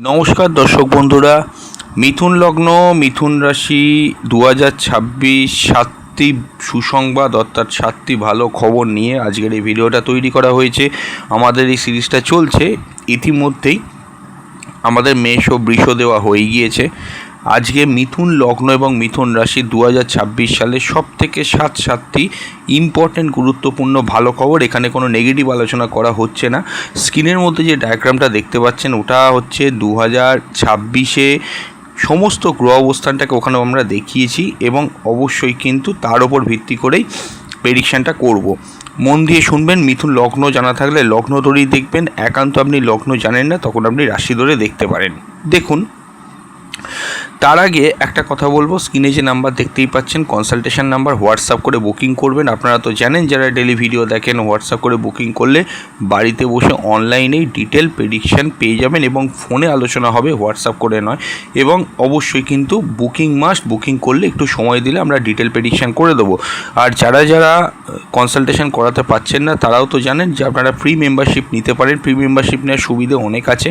নমস্কার দর্শক বন্ধুরা, মিথুন লগ্ন, মিথুন রাশি দু হাজার ছাব্বিশ সাতটি সুসংবাদ, অর্থাৎ সাতটি ভালো খবর নিয়ে আজকের এই ভিডিওটা তৈরি করা হয়েছে। আমাদের এই সিরিজটা চলছে। ইতিমধ্যেই আমাদের মেষ ও বৃষ দেওয়া হয়ে গিয়েছে। আজকে মিথুন লগ্ন এবং মিথুন রাশি দু হাজার ছাব্বিশ সালে সব থেকে সাত সাতটি ইম্পর্টেন্ট গুরুত্বপূর্ণ, ভালো খবর। এখানে কোনো নেগেটিভ আলোচনা করা হচ্ছে না। স্ক্রিনের মধ্যে যে ডায়াগ্রামটা দেখতে পাচ্ছেন, ওটা হচ্ছে দু হাজার ছাব্বিশে সমস্ত গ্রহ অবস্থানটাকে ওখানে আমরা দেখিয়েছি এবং অবশ্যই কিন্তু তার ওপর ভিত্তি করেই প্রেডিকশানটা করব। মন দিয়ে শুনবেন, মিথুন লগ্ন জানা থাকলে লগ্ন ধরেই দেখবেন। একান্ত আপনি লগ্ন জানেন না, তখন আপনি রাশি ধরে দেখতে পারেন। দেখুন তার আগে একটা কথা বলব, স্ক্রিনে যে নাম্বার দেখতেই পাচ্ছেন কনসালটেশন নাম্বার হোয়াটসঅ্যাপ করে বুকিং করবেন। আপনারা তো জানেন, যারা ডেলি ভিডিও দেখেন হোয়াটসঅ্যাপ করে বুকিং করলে বাড়িতে বসে অনলাইনেই ডিটেল প্রেডিকশান পেয়ে যাবেন এবং ফোনে আলোচনা হবে হোয়াটসঅ্যাপ করে নয়। এবং অবশ্যই কিন্তু বুকিং মাস্ট বুকিং করলে একটু সময় দিলে আমরা ডিটেল প্রেডিকশান করে দেবো। আর যারা যারা কনসালটেশন করাতে পারছেন না, তারাও তো জানেন যে আপনারা ফ্রি মেম্বারশিপ নিতে পারেন। ফ্রি মেম্বারশিপ নেওয়ার সুবিধে অনেক আছে।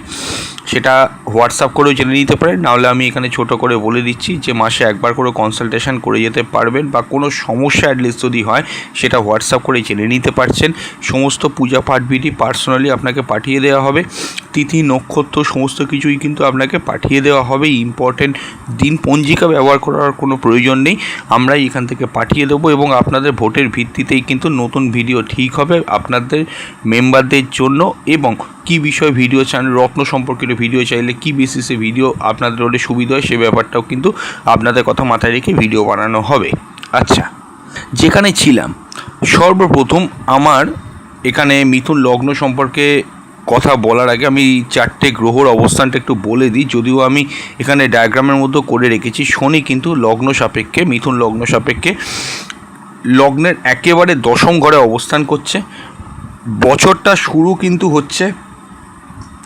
সেটা হোয়াটসঅ্যাপ করেও জেনে নিতে পারেন। নাহলে আমি এখানে ছোট করে বলে দিচ্ছি যে মাসে একবার করে কনসালটেশন করে যেতে পারবেন বা কোনো সমস্যা অ্যাটলিস্ট যদি হয়, সেটা হোয়াটসঅ্যাপ করে জেনে নিতে পারছেন। সমস্ত পূজা পাঠ বিধি পার্সোনালি আপনাকে পাঠিয়ে দেওয়া হবে। তিথি, নক্ষত্র, সমস্ত কিছুই কিন্তু আপনাকে পাঠিয়ে দেওয়া হবে। ইম্পর্টেন্ট দিন পঞ্জিকা ব্যবহার করার কোনো প্রয়োজন নেই। আমরাই এখান থেকে পাঠিয়ে দেবো এবং আপনাদের ভোটের ভিত্তিতেই কিন্তু নতুন ভিডিও ঠিক হবে আপনাদের মেম্বারদের জন্য এবং কী বিষয়ে ভিডিও চান, রত্ন সম্পর্কিত ভিডিও চাইলে কী বেসিসে ভিডিও আপনাদের হলে সুবিধা হয় সে ব্যাপারটাও কিন্তু আপনাদের কথা মাথায় রেখে ভিডিও বানানো হবে। আচ্ছা যেখানে ছিলাম, সর্বপ্রথম আমার এখানে মিথুন লগ্ন সম্পর্কে কথা বলার আগে আমি চারটে গ্রহর অবস্থানটা একটু বলে দিই। যদিও আমি এখানে ডায়াগ্রামের মধ্যে করে রেখেছি। শনি কিন্তু লগ্ন সাপেক্ষে, মিথুন লগ্ন সাপেক্ষে লগ্নের একেবারে দশম ঘরে অবস্থান করছে। বছরটা শুরু কিন্তু হচ্ছে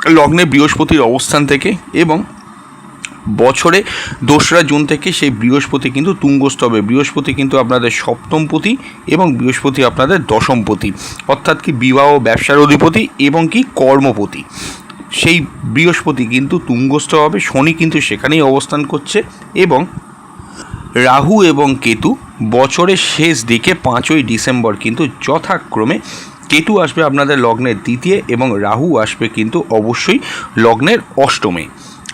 লগ্নে বৃহস্পতির অবস্থান থেকে এবং বছরে দোসরা জুন থেকে সেই বৃহস্পতি কিন্তু তুঙ্গস্থ হবে। বৃহস্পতি কিন্তু আপনাদের সপ্তমপতি এবং বৃহস্পতি আপনাদের দশমপতি। অর্থাৎ কি বিবাহ, ব্যবসার অধিপতি এবং কি কর্মপতি। সেই বৃহস্পতি কিন্তু তুঙ্গস্থ হবে, শনি কিন্তু সেখানেই অবস্থান করছে এবং রাহু এবং কেতু বছরের শেষ দিকে পাঁচই ডিসেম্বর কিন্তু যথাক্রমে কেতু আসবে আপনাদের লগ্নের দ্বিতীয় এবং রাহু আসবে কিন্তু অবশ্যই লগ্নের অষ্টমে।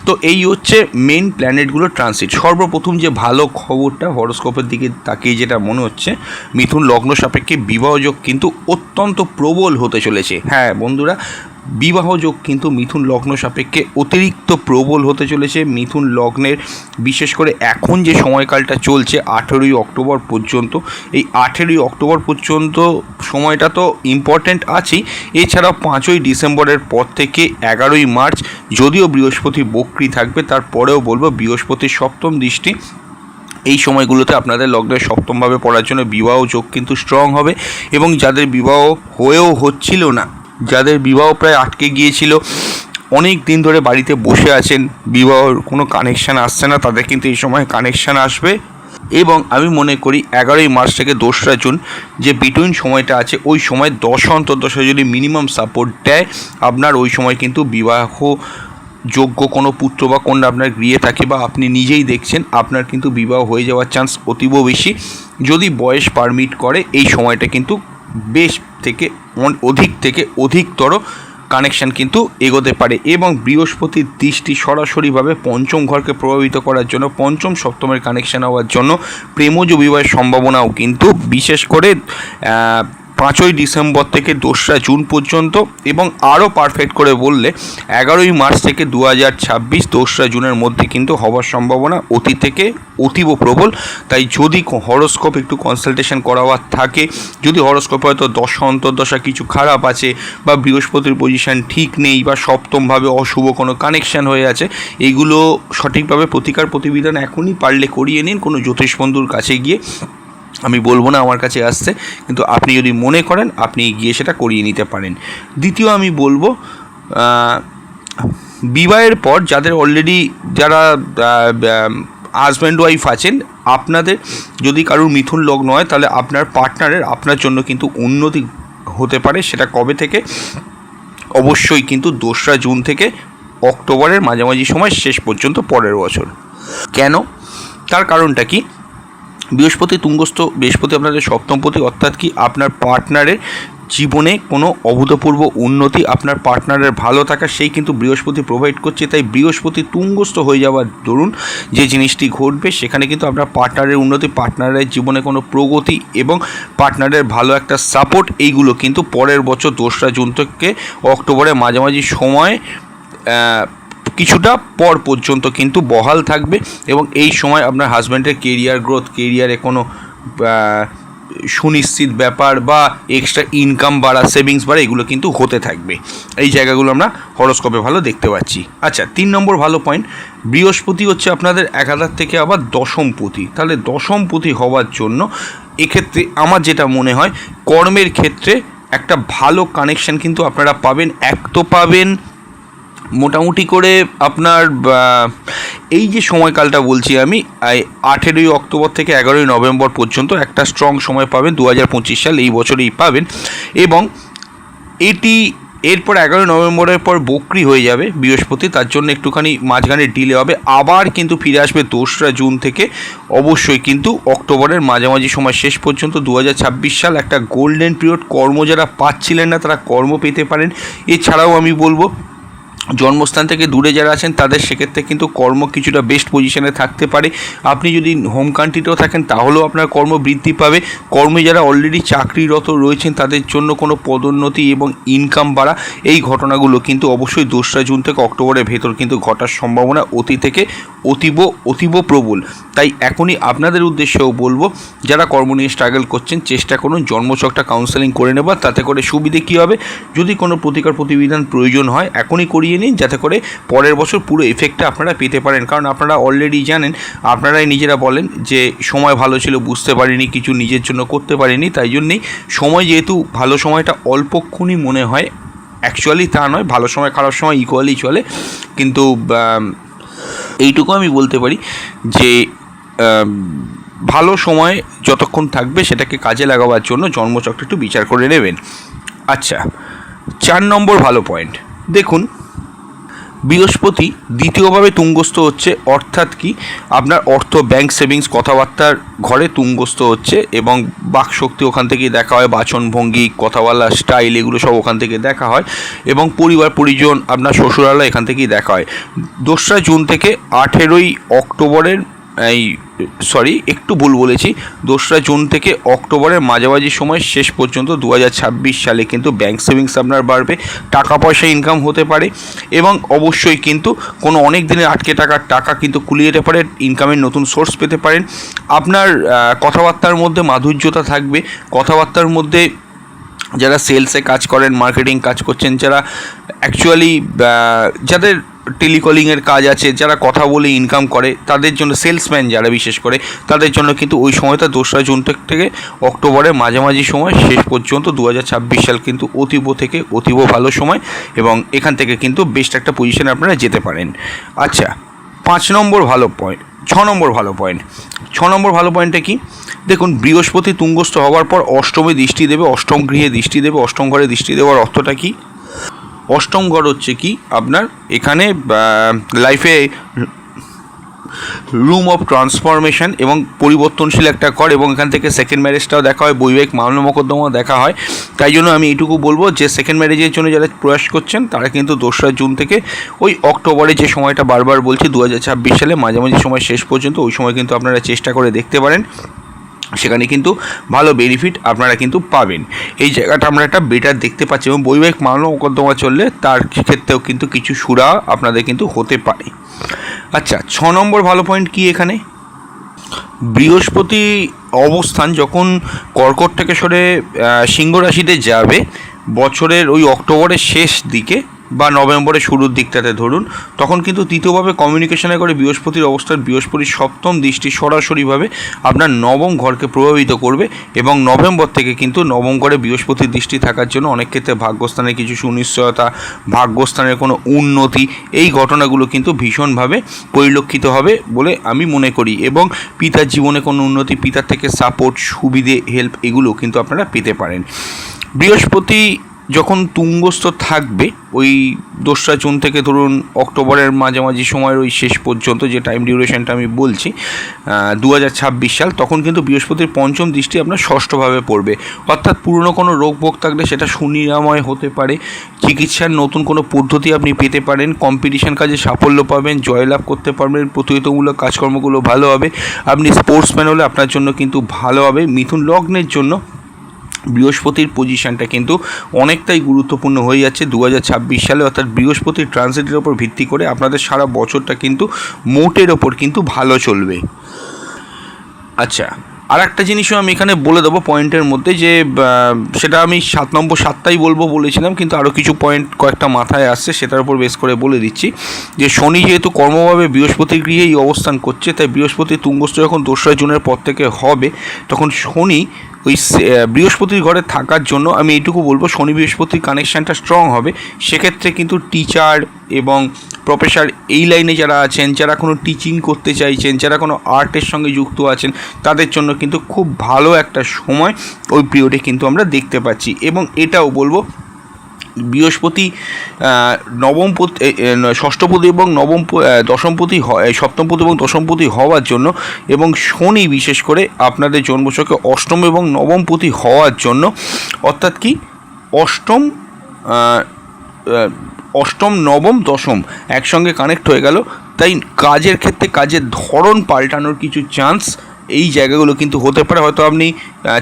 তো এই হচ্ছে মেন প্ল্যানেটগুলোর ট্রানজিট সর্বপ্রথম যে ভালো খবরটা হরস্কোপের দিকে তাকিয়ে যেটা মনে হচ্ছে, মিথুন লগ্ন সাপেক্ষে বিবাহযোগ কিন্তু অত্যন্ত প্রবল হতে চলেছে। হ্যাঁ বন্ধুরা বিবাহযোগ কিন্তু মিথুন লগ্ন সাপেক্ষে অতিরিক্ত প্রবল হতে চলেছে। মিথুন লগ্নের বিশেষ করে এখন যে সময়কালটা চলছে, আঠেরোই অক্টোবর পর্যন্ত, এই আঠেরোই অক্টোবর পর্যন্ত সময়টা তো ইম্পর্ট্যান্ট আছেই। এছাড়াও পাঁচই ডিসেম্বরের পর থেকে এগারোই মার্চ, যদিও বৃহস্পতি বক্রি থাকবে, তারপরেও বলব বৃহস্পতির সপ্তম দৃষ্টি। এই সময়গুলোতে আপনাদের লগ্নের সপ্তমভাবে পড়ার জন্য বিবাহ যোগ কিন্তু স্ট্রং হবে এবং যাদের বিবাহ হয়েও হচ্ছিল না যাদের বিবাহ প্রায় আটকে গিয়েছিল, অনেক দিন ধরে বাড়িতে বসে আছেন, বিবাহর কোনো কানেকশান আসছে না, তাদের কিন্তু এই সময় কানেকশান আসবে। এবং আমি মনে করি এগারোই মার্চ থেকে দোসরা জুন যে বিটুইন সময়টা আছে, ওই সময় দশ অন্তর্দশা যদি মিনিমাম সাপোর্ট দেয়, আপনার ওই সময় কিন্তু বিবাহ যোগ্য কোনো পুত্র বা কন্যা আপনার গৃহে থাকে বা আপনি নিজেই দেখছেন, আপনার কিন্তু বিবাহ হয়ে যাওয়ার চান্স অতীব বেশি। যদি বয়স পারমিট করে, এই সময়টা কিন্তু বেশ থেকে অধিক থেকে অধিকতর কানেকশন কিন্তু এগোতে পারে এবং বৃহস্পতির দৃষ্টি সরাসরিভাবে পঞ্চম ঘরকে প্রভাবিত করার জন্য, পঞ্চম সপ্তমের কানেকশন হওয়ার জন্য প্রেমজ বিবাহের সম্ভাবনাও কিন্তু বিশেষ করে পাঁচই ডিসেম্বর থেকে দোসরা জুন পর্যন্ত এবং আরও পারফেক্ট করে বললে এগারোই মার্চ থেকে দু হাজার ছাব্বিশ দোসরা জুনের মধ্যে কিন্তু হওয়ার সম্ভাবনা অতি থেকে অতীব প্রবল। তাই যদি হরস্কোপ একটু কনসালটেশন করাবার থাকে, যদি হরস্কোপে হয়তো দশা, অন্তর্দশা কিছু খারাপ আছে বা বৃহস্পতির পজিশন ঠিক নেই বা সপ্তমভাবে অশুভ কোনো কানেকশান হয়ে আছে এইগুলো সঠিকভাবে প্রতিকার প্রতিবিধান এখনই পারলে করিয়ে নিন কোনো জ্যোতিষ বন্ধুর কাছে গিয়ে। আমি বলব না আমার কাছে আসছে, কিন্তু আপনি যদি মনে করেন, আপনি গিয়ে সেটা করিয়ে নিতে পারেন। দ্বিতীয় আমি বলব বিবাহের পর যাদের অলরেডি যারা হাজব্যান্ড ওয়াইফ আছেন, আপনাদের যদি কারোর মিথুন লগ্ন হয়, তাহলে আপনার পার্টনারের আপনার জন্য কিন্তু উন্নতি হতে পারে। সেটা কবে থেকে? অবশ্যই কিন্তু দোসরা জুন থেকে অক্টোবরের মাঝামাঝি সময়, শেষ পর্যন্ত পরের বছর। কেন? তার কারণটা কি? বৃহস্পতি, তুঙ্গস্থ, বৃহস্পতি আপনাদের সপ্তমপতি অর্থাৎ কি আপনার পার্টনারের জীবনে কোনো অভূতপূর্ব উন্নতি, আপনার পার্টনারের ভালো থাকা, সেই কিন্তু বৃহস্পতি প্রোভাইড করছে। তাই বৃহস্পতি তুঙ্গস্থ হয়ে যাওয়ার দরুন যে জিনিসটি ঘটবে, সেখানে কিন্তু আপনার পার্টনারের উন্নতি পার্টনারের জীবনে কোনো প্রগতি এবং পার্টনারের ভালো একটা সাপোর্ট এইগুলো কিন্তু পরের বছর দোসরা জুন থেকে অক্টোবরের মাঝামাঝি সময় কিছুটা পর পর্যন্ত কিন্তু বহাল থাকবে এবং এই সময় আপনার হাজব্যান্ডের কেরিয়ার গ্রোথ কেরিয়ারে কোনো সুনিশ্চিত ব্যাপার বা এক্সট্রা ইনকাম বাড়া সেভিংস বাড়া, এগুলো কিন্তু হতে থাকবে। এই জায়গাগুলো আমরা হরস্কোপে ভালো দেখতে পাচ্ছি। আচ্ছা তিন নম্বর ভালো পয়েন্ট বৃহস্পতি হচ্ছে আপনাদের এক হাজার থেকে আবার দশম পুঁথি। তাহলে দশম পুঁথি হওয়ার জন্য এক্ষেত্রে আমার যেটা মনে হয়, কর্মের ক্ষেত্রে একটা ভালো কানেকশন কিন্তু আপনারা পাবেন, এক তো পাবেন মোটামুটি করে আপনার এই যে সময়কালটা বলছি আমি আঠেরোই অক্টোবর থেকে এগারোই নভেম্বর পর্যন্ত একটা স্ট্রং সময় পাবেন দু হাজার পঁচিশ সাল এই বছরেই পাবেন। এবং এটি এরপর এগারোই নভেম্বরের পর বকরি হয়ে যাবে বৃহস্পতি, তার জন্য একটুখানি মাঝখানে ডিলে হবে। আবার কিন্তু ফিরে আসবে দোসরা জুন থেকে। অবশ্যই কিন্তু অক্টোবরের মাঝামাঝি সময় শেষ পর্যন্ত দু হাজার ছাব্বিশ সাল একটা গোল্ডেন পিরিয়ড কর্ম যারা পাচ্ছিলেন না, তারা কর্ম পেতে পারেন। এছাড়াও আমি বলব জন্মস্থান থেকে দূরে যারা আছেন, তাদের সেক্ষেত্রে কিন্তু কর্ম কিছুটা বেস্ট পজিশনে থাকতে পারে। আপনি যদি হোম কান্ট্রিতেও থাকেন, তাহলেও আপনার কর্ম বৃদ্ধি পাবে। কর্মে যারা অলরেডি চাকরিরত রয়েছেন, তাদের জন্য কোনো পদোন্নতি এবং ইনকাম বাড়া, এই ঘটনাগুলো কিন্তু অবশ্যই দোসরা জুন থেকে অক্টোবরের ভেতর কিন্তু ঘটার সম্ভাবনা অতি থেকে অতীব অতীব প্রবল। তাই এখনই আপনাদের উদ্দেশ্যেও বলব, যারা কর্ম নিয়ে স্ট্রাগল করছেন, চেষ্টা করুন, জন্মচকটা কাউন্সেলিং করে নেবার। তাতে করে সুবিধে কী হবে? যদি কোনো প্রতিকার প্রতিবিধান প্রয়োজন হয়, এখনই করিয়ে নিন যাতে করে পরের বছর পুরো এফেক্টটা আপনারা পেতে পারেন। কারণ আপনারা অলরেডি জানেন, আপনারাই নিজেরা বলেন যে সময় ভালো ছিল, বুঝতে পারিনি, কিছু নিজের জন্য করতে পারিনি, তাই জন্যেই সময় যেহেতু ভালো সময়টা অল্পক্ষণই মনে হয় অ্যাকচুয়ালি তা নয়, ভালো সময়, খারাপ সময় ইকুয়ালি চলে। কিন্তু এইটুকু আমি বলতে পারি যে ভালো সময় যতক্ষণ থাকবে সেটাকে কাজে লাগাবার জন্য জন্মচক্র একটু বিচার করে নেবেন। আচ্ছা চার নম্বর ভালো পয়েন্ট দেখুন বৃহস্পতি দ্বিতীয়ভাবে তুঙ্গস্থ হচ্ছে, অর্থাৎ কি? আপনার অর্থ ব্যাংক সেভিংস কথাবার্তার ঘরে তুঙ্গস্থ হচ্ছে এবং বাকশক্তি ওখান থেকেই দেখা হয় বাচনভঙ্গি কথা বলার স্টাইল এগুলো সব ওখান থেকে দেখা হয় এবং পরিবার, পরিজন, আপনার শ্বশুরালয় এখান থেকেই দেখা হয়। দোসরা জুন থেকে আঠেরোই অক্টোবরের এই সরি, একটু ভুল বলেছি। দোসরা জুন থেকে অক্টোবরের মাঝামাঝি সময় শেষ পর্যন্ত দু হাজার ছাব্বিশ সালে কিন্তু ব্যাংক সেভিংস আপনার বাড়বে, টাকা পয়সা ইনকাম হতে পারে এবং অবশ্যই কিন্তু কোনো অনেক দিনের আটকে টাকার টাকা কিন্তু কুলিয়ে যেতে পারে ইনকামের নতুন সোর্স পেতে পারেন। আপনার কথাবার্তার মধ্যে মাধুর্যতা থাকবে, কথাবার্তার মধ্যে যারা সেলসে কাজ করেন মার্কেটিং কাজ করছেন, যারা অ্যাকচুয়ালি যাদের টেলিকলিংয়ের কাজ আছে, যারা কথা বলে ইনকাম করে, তাদের জন্য সেলসম্যান যারা বিশেষ করে, তাদের জন্য কিন্তু ওই সময়টা দোসরা জুন থেকে অক্টোবরের মাঝামাঝি সময়, শেষ পর্যন্ত দু হাজার ছাব্বিশ সাল কিন্তু অতীব থেকে অতীব ভালো সময় এবং এখান থেকে কিন্তু বেস্ট একটা পজিশনে আপনারা যেতে পারেন। আচ্ছা পাঁচ নম্বর ভালো পয়েন্ট ছ নম্বর ভালো পয়েন্ট ছ নম্বর ভালো পয়েন্টটা কি? দেখুন, বৃহস্পতি তুঙ্গস্থ হওয়ার পর অষ্টমে দৃষ্টি দেবে, অষ্টম গৃহে দৃষ্টি দেবে, অষ্টম ঘরে দৃষ্টি দেওয়ার অর্থটা কি? অষ্টম ঘর হচ্ছে কি? আপনার এখানে লাইফে রুম অফ ট্রান্সফরমেশন এবং পরিবর্তনশীল একটা ঘর এবং এখান থেকে সেকেন্ড ম্যারেজটাও দেখা হয় বৈবাহিক মামলা মোকদ্দমাও দেখা হয়। তাই জন্য আমি এইটুকু বলব যে সেকেন্ড ম্যারেজের জন্য যারা প্রয়াস করছেন, তারা কিন্তু দোসরা জুন থেকে ওই অক্টোবরে যে সময়টা বারবার বলছি দু হাজার ছাব্বিশ সালে মাঝামাঝি সময় শেষ পর্যন্ত, ওই সময় কিন্তু আপনারা চেষ্টা করে দেখতে পারেন। সেখানে কিন্তু ভালো বেনিফিট আপনারা কিন্তু পাবেন। এই জায়গাটা আমরা একটা বেটার দেখতে পাচ্ছি এবং বৈবাহিক মামলা মোকদ্দমা চললে তার ক্ষেত্রেও কিন্তু কিছু সুরা আপনাদের কিন্তু হতে পারে। আচ্ছা ছ নম্বর ভালো পয়েন্ট কি এখানে? বৃহস্পতি অবস্থান যখন কর্কট থেকে সরে সিংহ রাশিতে যাবে, বছরের ওই অক্টোবরের শেষ দিকে বা নভেম্বরের শুরুর দিকটাতে ধরুন, তখন কিন্তু তৃতীয়ভাবে কমিউনিকেশনে করে বৃহস্পতির অবস্থান, বৃহস্পতির সপ্তম দৃষ্টি সরাসরিভাবে আপনার নবম ঘরকে প্রভাবিত করবে এবং নভেম্বর থেকে কিন্তু নবম ঘরে বৃহস্পতির দৃষ্টি থাকার জন্য অনেক ক্ষেত্রে ভাগ্যস্থানের কিছু সুনিশ্চয়তা, ভাগ্যস্থানের কোনো উন্নতি, এই ঘটনাগুলো কিন্তু ভীষণভাবে পরিলক্ষিত হবে বলে আমি মনে করি এবং পিতার জীবনে কোনো উন্নতি, পিতার থেকে সাপোর্ট সুবিধে হেল্প এগুলো কিন্তু আপনারা পেতে পারেন। বৃহস্পতি যখন তুঙ্গস্থ থাকবে, ওই দোসরা জুন থেকে ধরুন অক্টোবরের মাঝামাঝি সময়ের ওই শেষ পর্যন্ত যে টাইম ডিউরেশনটা আমি বলছি দু হাজার ছাব্বিশ সাল, তখন কিন্তু বৃহস্পতির পঞ্চম দৃষ্টি আপনার ষষ্ঠভাবে পড়বে। অর্থাৎ পুরনো কোনো রোগ ভোগ থাকলে সেটা সুনিরাময় হতে পারে। চিকিৎসার নতুন কোনো পদ্ধতি আপনি পেতে পারেন। কম্পিটিশন কাজে সাফল্য পাবেন, জয়লাভ করতে পারবেন, প্রতিযোগিতামূলক কাজকর্মগুলো ভালো হবে। আপনি স্পোর্টসম্যান হলে আপনার জন্য কিন্তু ভালো হবে। মিথুন লগ্নের জন্য বৃহস্পতির পজিশানটা কিন্তু অনেকটাই গুরুত্বপূর্ণ হয়ে যাচ্ছে দু হাজার ছাব্বিশ সালে। অর্থাৎ বৃহস্পতির ট্রানজিটের ওপর ভিত্তি করে আপনাদের সারা বছরটা কিন্তু মোটের ওপর কিন্তু ভালো চলবে। আচ্ছা আর একটা জিনিসও আমি এখানে বলে দেবো পয়েন্টের মধ্যে যে সেটা আমি সাত নম্বর সাতটাই বলব বলেছিলাম, কিন্তু আরও কিছু পয়েন্ট কয়েকটা মাথায় আসছে, সেটার উপর বেস করে বলে দিচ্ছি যে, শনি যেহেতু কর্মভাবে বৃহস্পতির গৃহেই অবস্থান করছে, তাই বৃহস্পতি তুঙ্গস্থ যখন দোসরা জুনের পর থেকে হবে, তখন শনি ওই বৃহস্পতির ঘরে থাকার জন্য, আমি এইটুকু বলব, শনি বৃহস্পতির কানেকশানটা স্ট্রং হবে, সেক্ষেত্রে কিন্তু টিচার এবং প্রফেসর এই লাইনে যারা আছেন, যারা কোনো টিচিং করতে চাইছেন, যারা কোনো আর্টের সঙ্গে যুক্ত আছেন, তাদের জন্য কিন্তু খুব ভালো একটা সময় ওই পিরিয়ডে কিন্তু আমরা দেখতে পাচ্ছি। এবং এটাও বলব, বৃহস্পতি নবমপতি ষষ্ঠপতি এবং নবম দশমপতি সপ্তমপতি এবং দশমপতি হওয়ার জন্য এবং শনি বিশেষ করে আপনাদের জন্মছকে অষ্টম এবং নবমপতি হওয়ার জন্য, অর্থাৎ কি, অষ্টম অষ্টম, নবম, দশম একসঙ্গে কানেক্ট হয়ে গেল। তাই কাজের ক্ষেত্রে কাজের ধরন পাল্টানোর কিছু চান্স এই জায়গাগুলো কিন্তু হতে পারে। হয়তো আপনি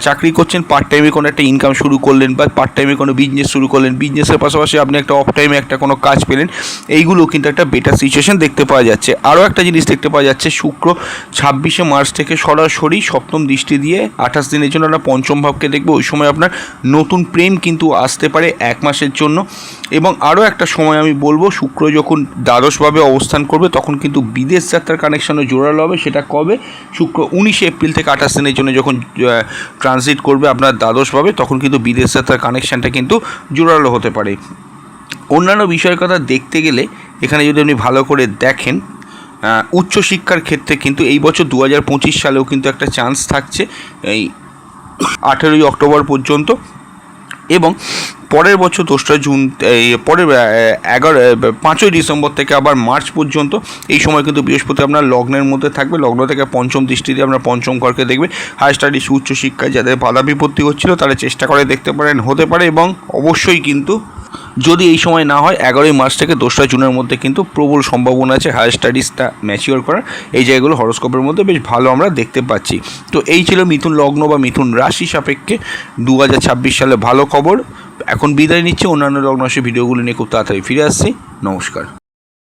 চাকরি করছেন পার্ট টাইমে কোনো একটা ইনকাম শুরু করলেন বা পার্ট টাইমে কোনো বিজনেস শুরু করলেন। বিজনেসের পাশাপাশি আপনি একটা অফ টাইমে একটা কোনো কাজ পেলেন। এইগুলো কিন্তু একটা বেটার সিচুয়েশন দেখতে পাওয়া যাচ্ছে। আরও একটা জিনিস দেখতে পাওয়া যাচ্ছে, শুক্র ছাব্বিশে মার্চ থেকে সরাসরি সপ্তম দৃষ্টি দিয়ে আঠাশ দিনের জন্য আমরা পঞ্চম ভাবকে দেখব। ওই সময় আপনার নতুন প্রেম কিন্তু আসতে পারে এক মাসের জন্য। এবং আরও একটা সময় আমি বলব, শুক্র যখন দ্বাদশভাবে অবস্থান করবে, তখন কিন্তু বিদেশ যাত্রার কানেকশনও জোরালো হবে। সেটা কবে? শুক্র উনিশে এপ্রিল থেকে আঠাশ দিনের জন্য যখন ট্রানজিট করবে, আপনার দ্বাদশ পাবে তখন কিন্তু বিদেশে তার কানেকশানটা কিন্তু জোরালো হতে পারে। অন্যান্য বিষয়ের কথা দেখতে গেলে, এখানে যদি আপনি ভালো করে দেখেন উচ্চশিক্ষার ক্ষেত্রে কিন্তু এই বছর দু হাজার পঁচিশ সালেও কিন্তু একটা চান্স থাকছে, এই আঠেরোই অক্টোবর পর্যন্ত। এবং পরের বছর দোসরা জুন, এই পরের এগারো পাঁচই ডিসেম্বর থেকে আবার মার্চ পর্যন্ত, এই সময় কিন্তু বৃহস্পতি আপনার লগ্নের মধ্যে থাকবে। লগ্ন থেকে পঞ্চম দৃষ্টিতে আপনার পঞ্চম ঘরকে দেখবে। হায়ার স্টাডিজ উচ্চশিক্ষায় যাদের বাধা বিপত্তি হচ্ছিল, তারা চেষ্টা করে দেখতে পারেন, হতে পারে এবং অবশ্যই কিন্তু যদি এই সময় না হয়, এগারোই মার্চ থেকে দোসরা জুনের মধ্যে কিন্তু প্রবল সম্ভাবনা আছে হায়ার স্টাডিজটা ম্যাচিওর করার। এই জায়গাগুলো হরস্কোপের মধ্যে বেশ ভালো আমরা দেখতে পাচ্ছি। তো এই ছিল মিথুন লগ্ন বা মিথুন রাশি সাপেক্ষে দু হাজার ছাব্বিশ সালে ভালো খবর। এখন বিদায় নিচ্ছে অন্যান্য লগ্ন ভিডিওগুলো নিয়ে খুব তাড়াতাড়ি ফিরে আসছি। নমস্কার।